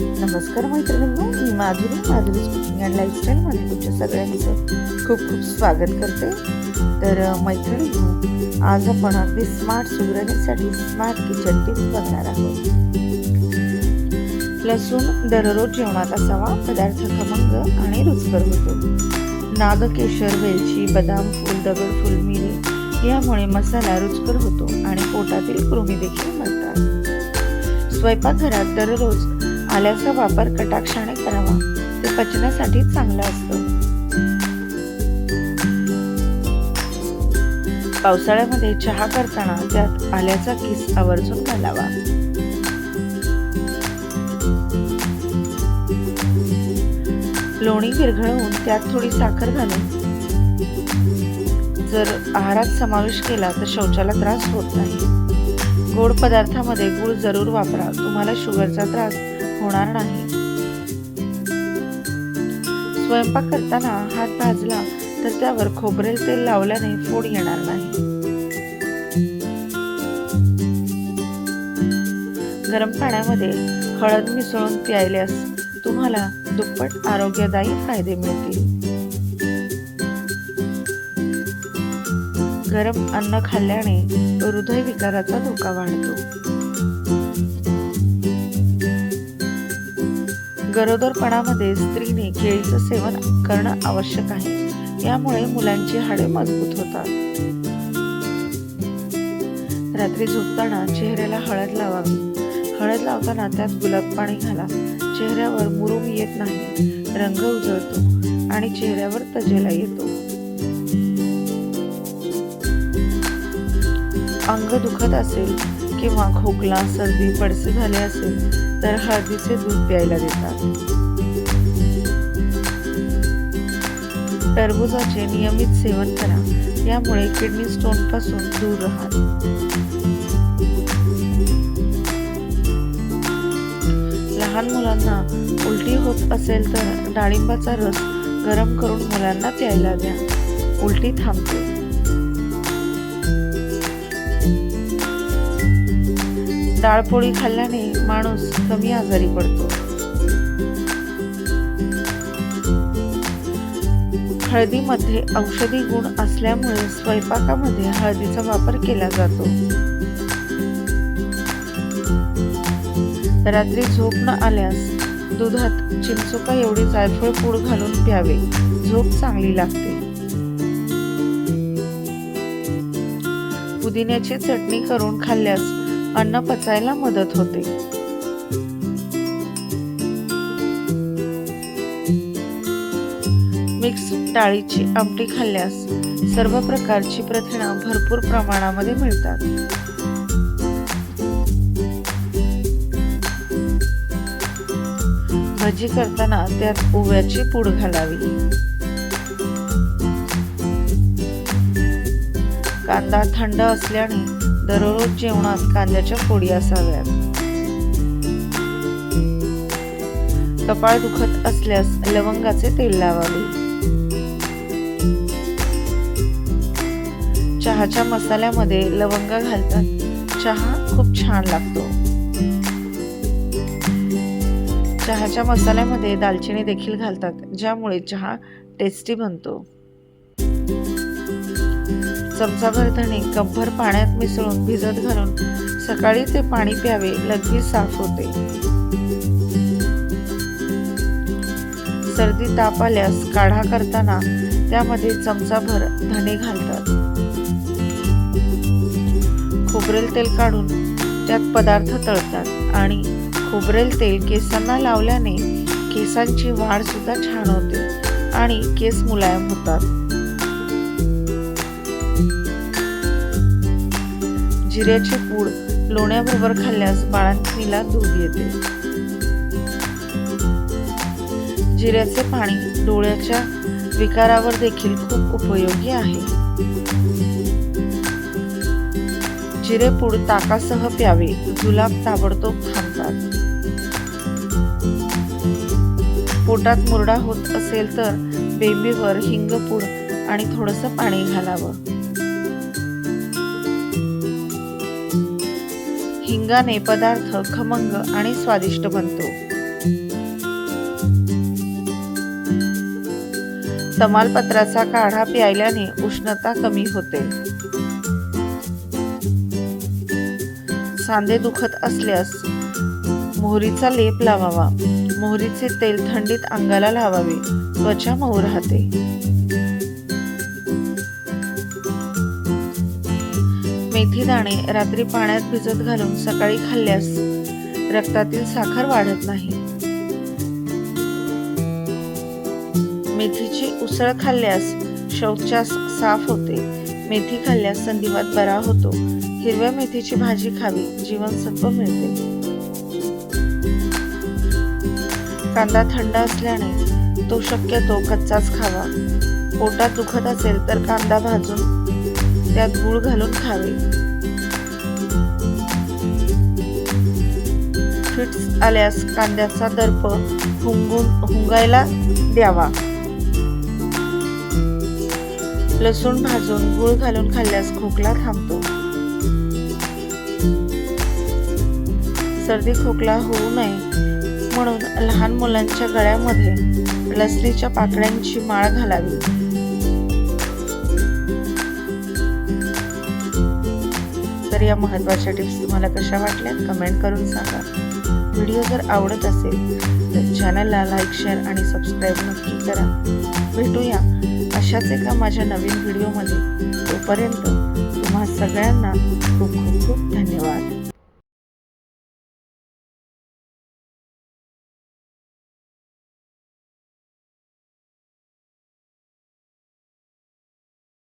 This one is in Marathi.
नमस्कार मैत्रिणींनो मी माधुरी माधुरी कुकिंग अँड लाईफस्टाईलमध्ये तुमच्या सगळ्यांचं खूप खूप स्वागत करते. तर अ, मैत्रिणींनो आज आपण अगदी स्मार्ट सुगरणीसाठी स्मार्ट किचन टिप्स बघणार आहोत. लसूण दररोज जेवणात असावा पदार्थ खमंग आणि रुचकर होतो. नागकेशर वेलची बदाम फूल दगडफूल मिरी यामुळे मसाला रुचकर होतो आणि पोटातील कृमी देखील मरतात. स्वयंपाकघरात दररोज आल्याचा वापर कटाक्षाने करावा. ते पचनासाठी चांगला असतो. पावसाळ्यामध्ये चहा करताना त्यात आल्याचा किस आवर्जून घालावा. लोणी विरघळवून त्यात थोडी साखर घालून. जर आहारात समावेश केला तर शौचाला त्रास होत नाही. गोड पदार्थामध्ये गुळ जरूर वापरा. तुम्हाला शुगरचा त्रास होणार नाही. स्वयंपाक करताना हात भाजला तर त्यावर खोबरेल तेल लावल्याने फोड येणार नाही. गरम पाण्यामध्ये हळद मिसळून प्यायल्यास तुम्हाला दुप्पट आरोग्यदायी फायदे मिळतील. गरम अन्न खाल्ल्याने हृदयविकाराचा धोका वाढतो. गरोदरपणामध्ये स्त्रीने केळीचं सेवन करणं आवश्यक आहे. यामुळे मुलांची हाडे मजबूत होतात. रात्री झोपताना चेहऱ्याला हळद लावावी. हळद लावताना त्यात गुलाब पाणी घाला. चेहऱ्यावर मुरुम येत नाही. रंग उजळतो आणि चेहऱ्यावर तजेला येतो. अंग दुखत असेल किंवा खोकला सर्दी पडसे झाले असेल तर हळदीचे दूध प्यायला देतात. टरबुजाचे नियमित सेवन करा. यामुळे किडनी स्टोनपासून दूर राहाल. लहान मुलांना उलटी होत असेल तर डाळिंबाचा रस गरम करून मुलांना प्यायला द्या. उलटी थांबते. डाळ पोळी खाल्ल्याने माणूस कमी आजारी पडतो. हळदीमध्ये औषधी गुण असल्यामुळे स्वयंपाकामध्ये हळदीचा वापर केला जातो. रात्री झोप न आल्यास दुधात चिंचोका एवढी जायफळ पूड घालून प्यावे. झोप चांगली लागते. पुदिन्याची चटणी करून खाल्ल्यास अन्न पचायला मदत होते. मिक्स डाळीची आमटी खाल्ल्यास सर्व प्रकारची प्रथिनं भरपूर प्रमाणामध्ये मिळतात. भजी करताना त्यात ओव्याची पूड घालावी. कांदा थंड असल्याने दररोज जेवणात कांद्याच्या फोडी असाव्यात. कपाळ दुखत असल्यास लवंगाचे तेल लावावे. चहाच्या मसाल्यामध्ये लवंग घालतात. चहा खूप छान लागतो. चहाच्या मसाल्यामध्ये दालचिनी देखील घालतात ज्यामुळे चहा टेस्टी बनतो. चमचाभर धणे कपभर पाण्यात मिसळून भिजत घालून सकाळी ते पाणी प्यावे लगेच साफ होते. सर्दी ताप आल्यास काढा करताना त्यामध्ये चमचाभर धणे घालतात. खोबरेल तेल काढून त्यात पदार्थ तळतात आणि खोबरेल तेल केसांना लावल्याने केसांची वाढ सुद्धा छान होते आणि केस मुलायम होतात. जिऱ्याची पूड लोण्याबरोबर खाल्ल्यास बाळंतीला दूध येते. जिऱ्याचे पाणी डोळ्याच्या विकारावर देखील खूप उपयोगी आहे. जिरेपूड ताकासह प्यावे जुलाब ताबडतोब थांबतात. पोटात मुरडा होत असेल तर बेबीवर हिंगपूड आणि थोडंसं पाणी घालावं. हिंगाने पदार्थ खमंग आणि स्वादिष्ट बनतो. तमालपत्राचा काढा प्यायल्याने उष्णता कमी होते. सांधे दुखत असल्यास मोहरीचा लेप लावावा. मोहरीचे तेल थंडीत अंगाला लावावे. त्वचा मऊ राहते. मेथी दाणे रात्री पाण्यात भिजत घालून सकाळी खाल्ल्यास रक्तातील साखर वाढत नाही. मेथीची उसळ खाल्ल्यास शौचास साफ होते. मेथी खाल्ल्यास संधिवात बरा होतो. हिरव्या मेथीची भाजी खावी जीवनसत्व मिळते. कांदा थंड असल्याने तो शक्यतो कच्चाच खावा. पोटात दुखत असेल तर कांदा भाजून त्यात गूळ घालून खावे. फिट्स आल्यास कांद्याचा दर्प हुंगून हुंगायला द्यावा. लसूण भाजून गूळ घालून खाल्ल्यास खोकला थांबतो. सर्दी खोकला होऊ नये. म्हणून लहान मुलांच्या गळ्यामध्ये लसणीच्या पाकळ्यांची माळ घालावी. तर या महत्त्वाच्या टिप्स तुम्हाला कशा वाटल्या कमेंट करून सांगा. व्हिडिओ जर आवडत असेल तर चॅनलला लाईक शेअर आणि सबस्क्राईब नक्की करा. भेटूया अशाच एका माझ्या नवीन व्हिडिओमध्ये तोपर्यंत तुम्हा सगळ्यांना खूप खूप खूप धन्यवाद.